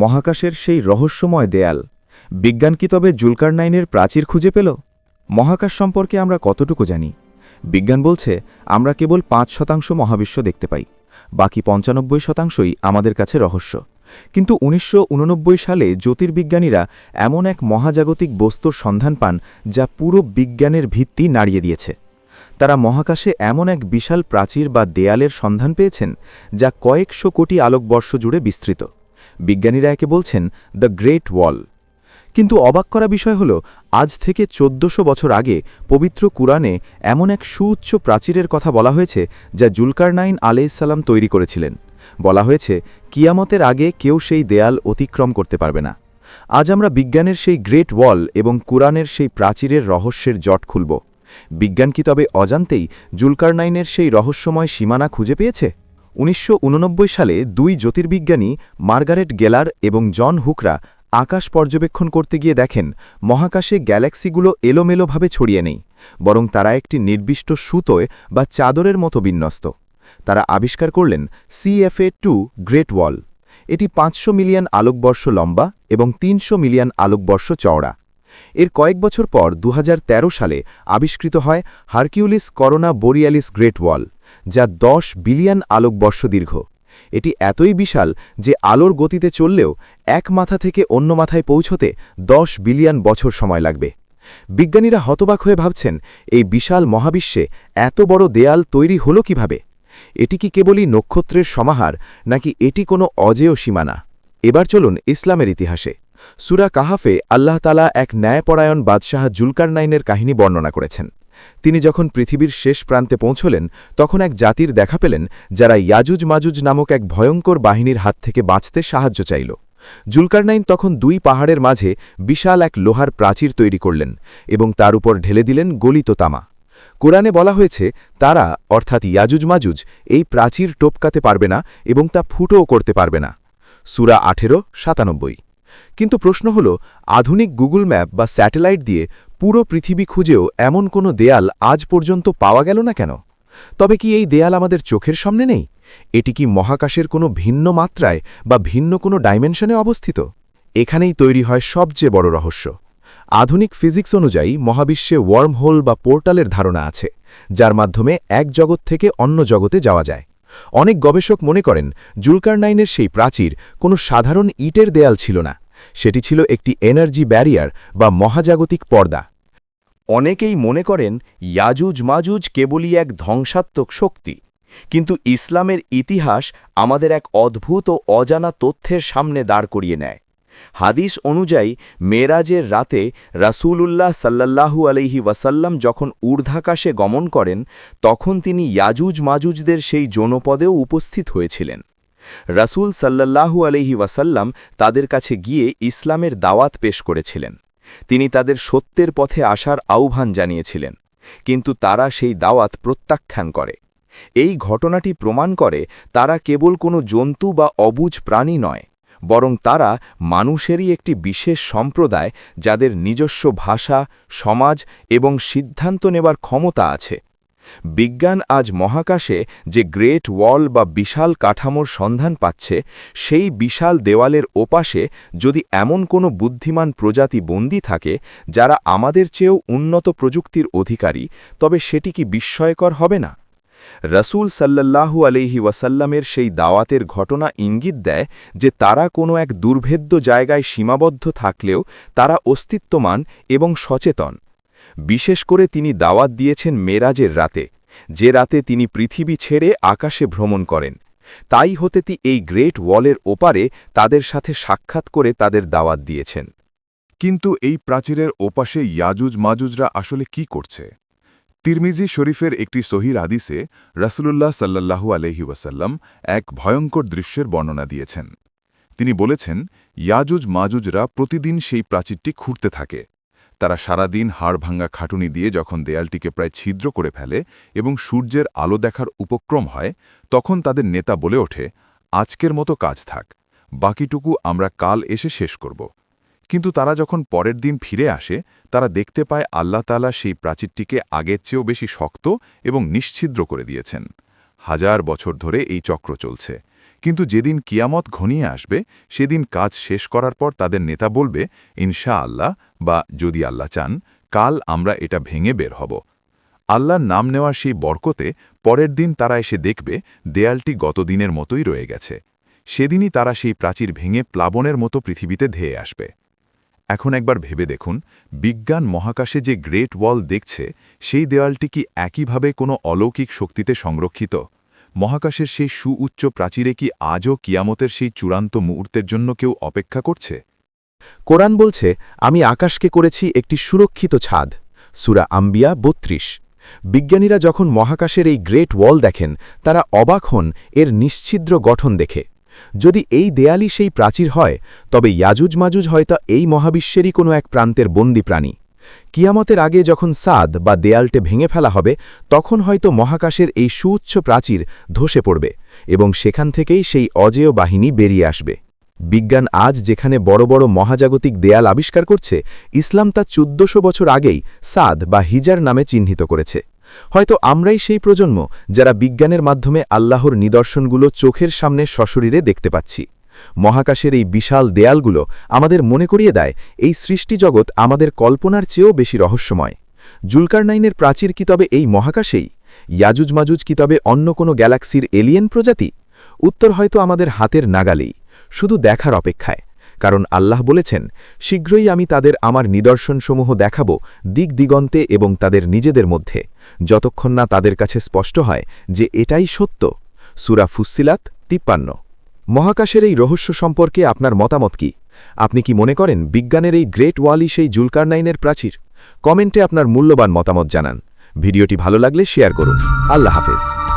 মহাকাশের সেই রহস্যময় দেয়াল। বিজ্ঞান কি তবে জুলকারনাইনের প্রাচীর খুঁজে পেল? মহাকাশ সম্পর্কে আমরা কতটুকু জানি? বিজ্ঞান বলছে, আমরা কেবল পাঁচ শতাংশ মহাবিশ্ব দেখতে পাই, বাকি পঞ্চানব্বই শতাংশই আমাদের কাছে রহস্য। কিন্তু উনিশশো উননব্বই সালে জ্যোতির্বিজ্ঞানীরা এমন এক মহাজাগতিক বস্তুর সন্ধান পান যা পুরো বিজ্ঞানের ভিত্তি নাড়িয়ে দিয়েছে। তারা মহাকাশে এমন এক বিশাল প্রাচীর বা দেয়ালের সন্ধান পেয়েছেন যা কয়েকশো কোটি আলোকবর্ষ জুড়ে বিস্তৃত। বিজ্ঞানীরা একে বলছেন দ্য গ্রেট ওয়াল কিন্তু অবাক করা বিষয় হল, আজ থেকে চোদ্দশো বছর আগে পবিত্র কুরআনে এমন এক সুউচ্চ প্রাচীরের কথা বলা হয়েছে যা জুলকারনাইন আলাইসাল্লাম তৈরি করেছিলেন। বলা হয়েছে, কিয়ামতের আগে কেউ সেই দেয়াল অতিক্রম করতে পারবে না। আজ আমরা বিজ্ঞানের সেই গ্রেট ওয়াল এবং কুরআনের সেই প্রাচীরের রহস্যের জট খুলব। বিজ্ঞান কি তবে অজান্তেই জুলকারনাইনের সেই রহস্যময় সীমানা খুঁজে পেয়েছে? উনিশশো উননব্বই সালে দুই জ্যোতির্বিজ্ঞানী মার্গারেট গেলার এবং জন হুকরা আকাশ পর্যবেক্ষণ করতে গিয়ে দেখেন, মহাকাশে গ্যালাক্সিগুলো এলোমেলোভাবে ছড়িয়ে নেই, বরং তারা একটি নির্দিষ্ট সুতোয় বা চাদরের মতো বিন্যস্ত। তারা আবিষ্কার করলেন সিএফএ টু গ্রেট ওয়াল এটি পাঁচশো মিলিয়ন আলোকবর্ষ লম্বা এবং তিনশো মিলিয়ন আলোকবর্ষ চওড়া। এর কয়েক বছর পর দু হাজার তেরো সালে আবিষ্কৃত হয় Hercules corona borealis great wall. যা দশ বিলিয়ন আলোকবর্ষ দীর্ঘ। এটি এতই বিশাল যে আলোর গতিতে চললেও এক মাথা থেকে অন্য মাথায় পৌঁছতে দশ বিলিয়ন বছর সময় লাগবে। বিজ্ঞানীরা হতবাক হয়ে ভাবছেন, এই বিশাল মহাবিশ্বে এত বড় দেয়াল তৈরি হল কীভাবে? এটি কি কেবলই নক্ষত্রের সমাহার, নাকি এটি কোনো অজেয় সীমানা? এবার চলুন ইসলামের ইতিহাসে। সুরা কাহাফে আল্লাহ তালা এক ন্যায়পরায়ণ বাদশাহ জুলকারনাইনের কাহিনী বর্ণনা করেছেন। তিনি যখন পৃথিবীর শেষ প্রান্তে পৌঁছলেন, তখন এক জাতির দেখা পেলেন, যারা ইয়াজুজ মাজুজ নামক এক ভয়ঙ্কর বাহিনীর হাত থেকে বাঁচতে সাহায্য চাইল। জুলকারনাইন তখন দুই পাহাড়ের মাঝে বিশাল এক লোহার প্রাচীর তৈরি করলেন এবং তার উপর ঢেলে দিলেন গলিত তামা। কোরআনে বলা হয়েছে, তারা, অর্থাৎ ইয়াজুজ মাজুজ, এই প্রাচীর টপকাতে পারবে না এবং তা ফুটোও করতে পারবে না। সুরা আঠেরো, সাতানব্বই। কিন্তু প্রশ্ন হল, আধুনিক গুগল ম্যাপ বা স্যাটেলাইট দিয়ে পুরো পৃথিবী খুঁজেও এমন কোনো দেয়াল আজ পর্যন্ত পাওয়া গেল না কেন? তবে কি এই দেয়াল আমাদের চোখের সামনে নেই? এটি কি মহাকাশের কোনো ভিন্ন মাত্রায় বা ভিন্ন কোনো ডাইমেনশনে অবস্থিত? এখানেই তৈরি হয় সবচেয়ে বড় রহস্য। আধুনিক ফিজিক্স অনুযায়ী মহাবিশ্বে ওয়ার্মহোল বা পোর্টালের ধারণা আছে, যার মাধ্যমে এক জগৎ থেকে অন্য জগতে যাওয়া যায়। অনেক গবেষক মনে করেন, জুলকারনাইনের সেই প্রাচীর কোনো সাধারণ ইটের দেয়াল ছিল না। সেটি ছিল একটি এনার্জি ব্যারিয়ার বা মহাজাগতিক পর্দা। অনেকেই মনে করেন ইয়াজুজ মাজুজ কেবলই এক ধ্বংসাত্মক শক্তি। কিন্তু ইসলামের ইতিহাস আমাদের এক অদ্ভুত ও অজানা তথ্যের সামনে দাঁড় করিয়ে নেয়। হাদিস অনুযায়ী, মেরাজের রাতে রাসূলুল্লাহ সাল্লাল্লাহু আলহি ওয়াসাল্লাম যখন ঊর্ধ্বাকাশে গমন করেন, তখন তিনি ইয়াজুজ মাজুজদের সেই জনপদেও উপস্থিত হয়েছিলেন। রাসূল সাল্লাল্লাহু আলহি ওয়াসাল্লাম তাদের কাছে গিয়ে ইসলামের দাওয়াত পেশ করেছিলেন। তিনি তাদের সত্যের পথে আসার আহ্বান জানিয়েছিলেন, কিন্তু তারা সেই দাওয়াত প্রত্যাখ্যান করে। এই ঘটনাটি প্রমাণ করে তারা কেবল কোনো জন্তু বা অবুজ প্রাণী নয়, বরং তারা মানুষেরই একটি বিশেষ সম্প্রদায় যাদের নিজস্ব ভাষা, সমাজ এবং সিদ্ধান্ত নেবার ক্ষমতা আছে। বিজ্ঞান আজ মহাকাশে যে গ্রেট ওয়াল বা বিশাল কাঠামোর সন্ধান পাচ্ছে, সেই বিশাল দেওয়ালের ওপাশে যদি এমন কোনো বুদ্ধিমান প্রজাতি বন্দী থাকে, যারা আমাদের চেয়েও উন্নত প্রযুক্তির অধিকারী, তবে সেটি কি বিস্ময়কর হবে না? রসুল সাল্লাল্লাহু আলহি ওয়াসাল্লামের সেই দাওয়াতের ঘটনা ইঙ্গিত দেয় যে তারা কোনো এক দুর্ভেদ্য জায়গায় সীমাবদ্ধ থাকলেও তারা অস্তিত্বমান এবং সচেতন। বিশেষ করে তিনি দাওয়াত দিয়েছেন মেরাজের রাতে, যে রাতে তিনি পৃথিবী ছেড়ে আকাশে ভ্রমণ করেন। তাই হতে তি এই গ্রেট ওয়ালের ওপারে তাদের সাথে সাক্ষাৎ করে তাদের দাওয়াত দিয়েছেন। কিন্তু এই প্রাচীরের ওপাশে ইয়াজুজ মাজুজরা আসলে কি করছে? তিরমিজি শরীফের একটি সহির আদিসে রাসুলুল্লাহ সাল্লাহু আলহি ওয়াসাল্লাম এক ভয়ঙ্কর দৃশ্যের বর্ণনা দিয়েছেন। তিনি বলেছেন, ইয়াজুজ মাজুজরা প্রতিদিন সেই প্রাচীরটি খুঁড়তে থাকে। তারা সারাদিন হাড় ভাঙ্গা খাটুনি দিয়ে যখন দেয়ালটিকে প্রায় ছিদ্র করে ফেলে এবং সূর্যের আলো দেখার উপক্রম হয়, তখন তাদের নেতা বলে ওঠে, আজকের মতো কাজ থাক, বাকিটুকু আমরা কাল এসে শেষ করব। কিন্তু তারা যখন পরের দিন ফিরে আসে, তারা দেখতে পায় আল্লাহ তালা সেই প্রাচীরটিকে আগের চেয়েও বেশি শক্ত এবং নিশ্ছিদ্র করে দিয়েছেন। হাজার বছর ধরে এই চক্র চলছে। কিন্তু যেদিন কিয়ামত ঘনিয়ে আসবে, সেদিন কাজ শেষ করার পর তাদের নেতা বলবে ইনশা আল্লাহ বা যদি আল্লাহ চান, কাল আমরা এটা ভেঙে বের হব। আল্লাহর নাম নেওয়ার সেই বরকতে পরের দিন তারা এসে দেখবে, দেয়ালটি গত দিনের মতোই রয়ে গেছে। সেদিনই তারা সেই প্রাচীর ভেঙে প্লাবনের মতো পৃথিবীতে ধেয়ে আসবে। এখন একবার ভেবে দেখুন, বিজ্ঞান মহাকাশে যে গ্রেট ওয়াল দেখছে, সেই দেওয়ালটি কি একইভাবে কোনো অলৌকিক শক্তিতে সংরক্ষিত? মহাকাশের সেই সুউচ্চ প্রাচীরে কি আজও কিয়ামতের সেই চূড়ান্ত মুহূর্তের জন্য কেউ অপেক্ষা করছে? কোরআন বলছে, আমি আকাশকে করেছি একটি সুরক্ষিত ছাদ। সুরা আম্বিয়া বত্রিশ। বিজ্ঞানীরা যখন মহাকাশের এই গ্রেট ওয়াল দেখেন, তারা অবাক হন, এর নিশ্ছিদ্র গঠন দেখে। যদি এই দেয়ালি সেই প্রাচীর হয়, তবে ইয়াজুজ মাজুজ হয়তো এই মহাবিশ্বেরই কোনো এক প্রান্তের বন্দি প্রাণী। কিয়ামতের আগে যখন সাদ বা দেয়ালটে ভেঙে ফেলা হবে, তখন হয়তো মহাকাশের এই সুউচ্চ প্রাচীর ধসে পড়বে এবং সেখান থেকেই সেই অজেয় বাহিনী বেরিয়ে আসবে। বিজ্ঞান আজ যেখানে বড় বড় মহাজাগতিক দেয়াল আবিষ্কার করছে, ইসলাম তা চোদ্দশো বছর আগেই সাদ বা হিজার নামে চিহ্নিত করেছে। হয়তো আমরাই সেই প্রজন্ম যারা বিজ্ঞানের মাধ্যমে আল্লাহর নিদর্শনগুলো চোখের সামনে সশরীরে দেখতে পাচ্ছি। মহাকাশের এই বিশাল দেয়ালগুলো আমাদের মনে করিয়ে দেয় এই সৃষ্টিজগৎ আমাদের কল্পনার চেয়েও বেশি রহস্যময়। জুলকারনাইনের প্রাচীর কি তবে এই মহাকাশেই? ইয়াজুজ মাজুজ কি তবে অন্য কোনো গ্যালাক্সির এলিয়েন প্রজাতি? উত্তর হয়তো আমাদের হাতের নাগালেই, শুধু দেখার অপেক্ষায়। কারণ আল্লাহ বলেছেন, শীঘ্রই আমি তাদের আমার নিদর্শনসমূহ দেখাব দিক দিগন্তে এবং তাদের নিজেদের মধ্যে। যতক্ষণ না তাদের কাছে স্পষ্ট হয় যে এটাই সত্য। সুরা ফুসিলাত তিপ্পান্ন। মহাকাশের এই রহস্য সম্পর্কে আপনার মতামত কি? আপনি কি মনে করেন বিজ্ঞানের এই গ্রেট ওয়ালই সেই জুলকারনাইনের প্রাচীর? কমেন্টে আপনার মূল্যবান মতামত জানান। ভিডিওটি ভালো লাগলে শেয়ার করুন। আল্লাহ হাফেজ।